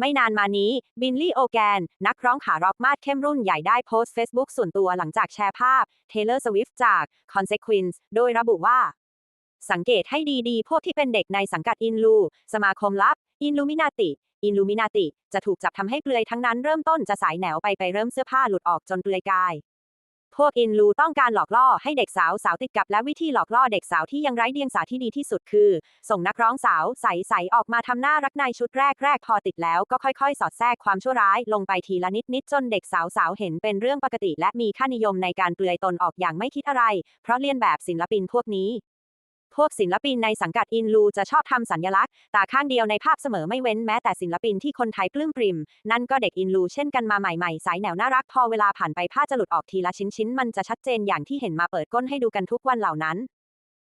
ไม่นานมานี้ บินลี่โอแกน นักร้องขาร็อกมาดเข้มรุ่นใหญ่ได้โพสต์ Facebook ส่วนตัวหลังจากแชร์ภาพ Taylor Swift จาก Consequence โดยระบุว่า สังเกตให้ดีๆ พวกที่เป็นเด็กในสังกัดอินลู สมาคมลับ อินลูมินาติ อินลูมินาติ จะถูกจับทำให้เปลือยทั้งนั้นเริ่มต้นจะสายแหนวไปไปเริ่มเสื้อผ้าหลุดออกจนเปลือยกาย พวกอินลูต้องการหลอกล่อให้เด็กสาวสาวติดกับและวิธีหลอกล่อเด็กสาวที่ยังไร้เดียงสาที่ดีที่สุดคือ ส่งนักร้องสาวใสๆออกมาทำหน้ารักในชุดแรกแรกๆพอติดแล้วก็ค่อยๆ สอดแทรกความชั่วร้ายลงไปทีละนิดนิดๆจนเด็กสาวสาวเห็นเป็นเรื่องปกติ และมีค่านิยมในการเปลือยตนออกอย่างไม่คิดอะไร เพราะเลียนแบบศิลปินพวกนี้ พวกศิลปินในสังกัดอินลูจะชอบทำสัญลักษณ์ตาข้างเดียวในภาพเสมอไม่เว้นแม้แต่ศิลปินที่คนไทยปลื้มปริม นั่นก็เด็กอินลูเช่นกันมาใหม่ๆ สายแนวน่ารักพอเวลาผ่านไปผ้าจะหลุดออกทีละชิ้นๆ มันจะชัดเจนอย่างที่เห็นมาเปิดก้นให้ดูกันทุกวันเหล่านั้น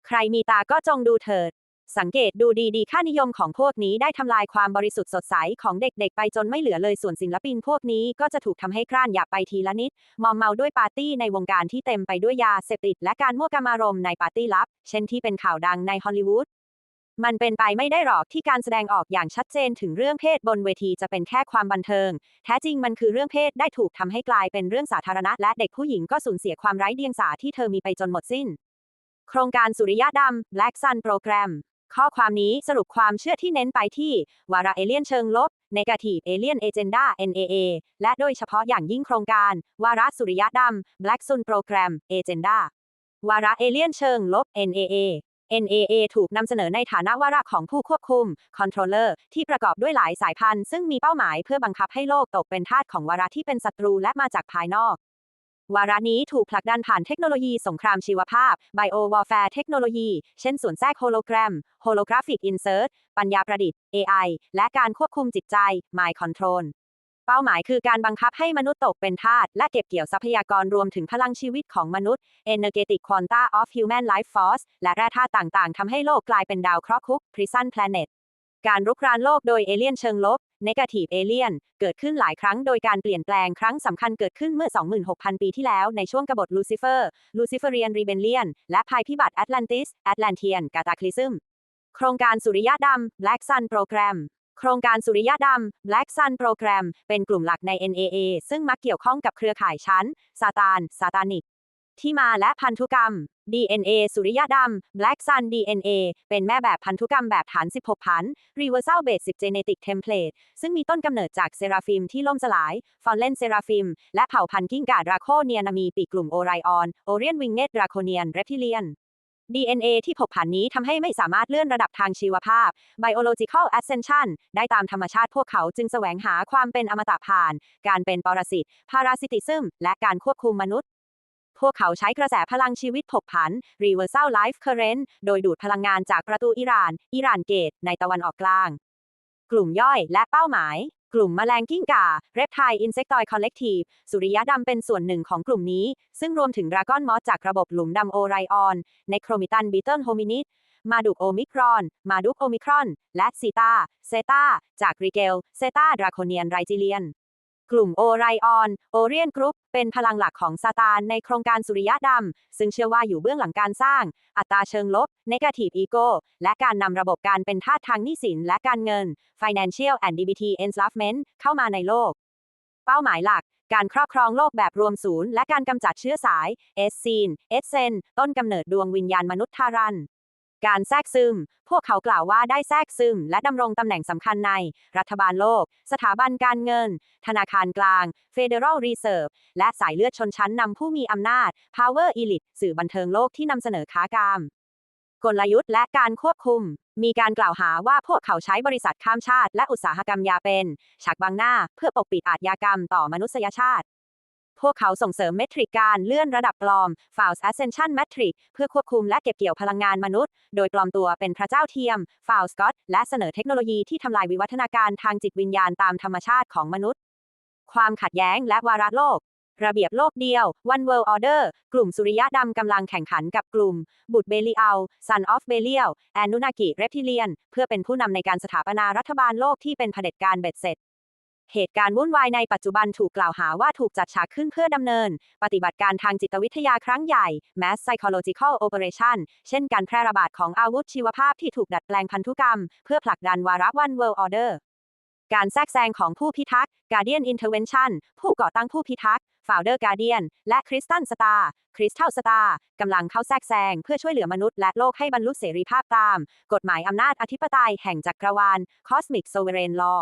ใครมีตาก็จงดูเถิด สังเกตดูดีๆ ค่านิยมของพวกนี้ได้ทำลายความบริสุทธิ์สดใสของเด็กๆ ไปจนไม่เหลือเลยส่วนศิลปินพวกนี้ก็จะถูกทำให้คร่านหยาบไปทีละนิด มอมเมาด้วยปาร์ตี้ในวงการที่เต็มไปด้วยยาเสพติดและการมั่วกามารมณ์ในปาร์ตี้ลับ เช่นที่เป็นข่าวดังในฮอลลีวูดมันเป็นไปไม่ได้หรอกที่การแสดงออกอย่างชัดเจนถึงเรื่องเพศบนเวทีจะเป็นแค่ความบันเทิง แท้จริงมันคือเรื่องเพศได้ถูกทำให้กลายเป็นเรื่องสาธารณะ และเด็กผู้หญิงก็สูญเสียความไร้เดียงสาที่เธอมีไปจนหมดสิ้น โครงการสุริยะดำ Black Sun Program ข้อความนี้สรุปความเชื่อที่เน้นไปที่ วาระเอเลียนเชิงลบ Negative Alien Agenda NAA และโดยเฉพาะอย่างยิ่งโครงการ วาระสุริยะดำ Black Sun Program Agenda วาระเอเลียนเชิงลบ NAA NAA ถูกนำเสนอในฐานะวาระของผู้ควบคุม Controller ที่ประกอบด้วยหลายสายพันธุ์ซึ่งมีเป้าหมายเพื่อบังคับให้โลกตกเป็นทาสของวาระที่เป็นศัตรูและมาจากภายนอก วาระนี้ถูกผลักดันผ่านเทคโนโลยีสงครามชีวภาพ Bio Warfare เทคโนโลยี เช่นส่วนแทรกโฮโลแกรม Holographic Insert ปัญญาประดิษฐ์ AI และการควบคุมจิตใจ Mind Control เป้าหมายคือการบังคับให้มนุษย์ตกเป็นทาสและเก็บเกี่ยวทรัพยากรรวมถึงพลังชีวิตของมนุษย์ Energetic Quanta of Human Life Force และแร่ธาตุต่างๆทำให้โลกกลายเป็นดาวเคราะห์คุก Prison Planet การรุกรานโลกโดยเอเลี่ยนเชิงลบ Negative Alien เกิดขึ้นหลายครั้งโดยการเปลี่ยนแปลงครั้งสำคัญเกิดขึ้นเมื่อ 26,000 ปีที่แล้วในช่วงกบฏลูซิเฟอร์ Luciferian Rebellion และภัยพิบัติ Atlantis Atlantean Cataclysm โครงการสุริยะดำ Black Sun Program โครงการสุริยะดำ Black Sun Program เป็นกลุ่มหลักใน NAA ซึ่งมักเกี่ยวข้องกับเครือข่ายชั้นซาตานซาตานิก ที่มาและพันธุกรรม DNA สุริยะดำ Black Sun DNA เป็นแม่แบบพันธุกรรมแบบฐาน 16 พัน Reversal Basic Genetic Template ซึ่งมีต้นกำเนิดจากเซราฟิมที่ล่มสลาย ฟอนเลนเซราฟิม และเผ่าพันธุ์กิ้งก่าดราโคเนียนามีปีกกลุ่มโอไรออน โอเรียนวิงเนตดราโคเนียนเรปทิเลียน DNA ที่ผกผันนี้ทำให้ไม่สามารถเลื่อนระดับทางชีวภาพ biological ascension ได้ตามธรรมชาติพวกเขาจึงแสวงหาความเป็นอมตะผ่าน การเป็นปรสิต parasitism และการควบคุมมนุษย์ พวกเขาใช้กระแสพลังชีวิตผกผัน reversal life current โดยดูดพลังงานจากประตูอิหร่าน อิหร่านเกต ในตะวันออกกลาง กลุ่มย่อยและเป้าหมาย กลุ่มแมลงกิ้งก่า Reptile Insectoid Collective สุริยะดำเป็นส่วนหนึ่งของกลุ่มนี้ ซึ่งรวมถึงดราก้อนมอสจากระบบหลุมดำโอไรออนในโครมิตันบีเทิลโฮมินิดมาดุกโอมิครอน มาดุกโอมิครอน และซีตาเซตาจากริเกล เซตาดราโคเนียนไรจิเลียน กลุ่มโอไรออนโอเรียนกรุ๊ปเป็นพลังหลักของซาตานในโครงการสุริยะดำ ซึ่งเชื่อว่าอยู่เบื้องหลังการสร้าง อัตราเชิงลบ negative ego และการนำระบบการเป็นทาสทางหนี้สินและการเงิน financial and DBT enslavement เข้ามาในโลก เป้าหมายหลัก การครอบครองโลกแบบรวมศูนย์ และการกำจัดเชื้อสายเอสซีนเอสเซนต้นกำเนิดดวงวิญญาณมนุษย์ทารัน การแทรกซึม พวกเขากล่าวว่าได้แทรกซึม และดำรงตำแหน่งสำคัญใน รัฐบาลโลก สถาบันการเงิน ธนาคารกลาง Federal Reserve และสายเลือดชนชั้นนำผู้มีอำนาจ Power Elite สื่อบันเทิงโลกที่นำเสนอค้ากามกลยุทธ์และการควบคุม มีการกล่าวหาว่าพวกเขาใช้บริษัทข้ามชาติ และอุตสาหกรรมยาเป็น ฉากบังหน้า เพื่อปกปิดอาชญากรรมต่อมนุษยชาติ พวกเขาส่งเสริมเมทริกการเลื่อนระดับปลอม False Ascension Metric เพื่อควบคุมและเก็บเกี่ยวพลังงานมนุษย์ โดยปลอมตัวเป็นพระเจ้าเทียม False God และเสนอเทคโนโลยีที่ทำลายวิวัฒนาการทางจิตวิญญาณตามธรรมชาติของมนุษย์ ความขัดแย้งและวาระโลกระเบียบโลกเดียว One World Order กลุ่มสุริยะดำกำลังแข่งขันกับกลุ่ม บุตรเบลีอัล Son of Belial แอนนุนากิเรปทิเลียน เพื่อเป็นผู้นำในการสถาปนารัฐบาลโลกที่เป็นเผด็จการเบ็ดเสร็จ เหตุการณ์วุ่นวายในปัจจุบันถูกกล่าวหาว่าถูกจัดฉากขึ้นเพื่อดำเนิน ปฏิบัติการทางจิตวิทยาครั้งใหญ่ mass psychological operation เช่นการแพร่ระบาดของอาวุธชีวภาพที่ถูกดัดแปลงพันธุกรรม เพื่อผลักดันวาระ one world order การแทรกแซงของผู้พิทักษ์ Guardian Intervention ผู้ก่อตั้งผู้พิทักษ์ Founder Guardian และ Kristan Star Crystal Star กำลังเข้าแทรกแซงเพื่อช่วยเหลือมนุษย์และโลกให้บรรลุเสรีภาพตาม กฎหมายอำนาจอธิปไตยแห่งจักรวาล Cosmic Sovereign Law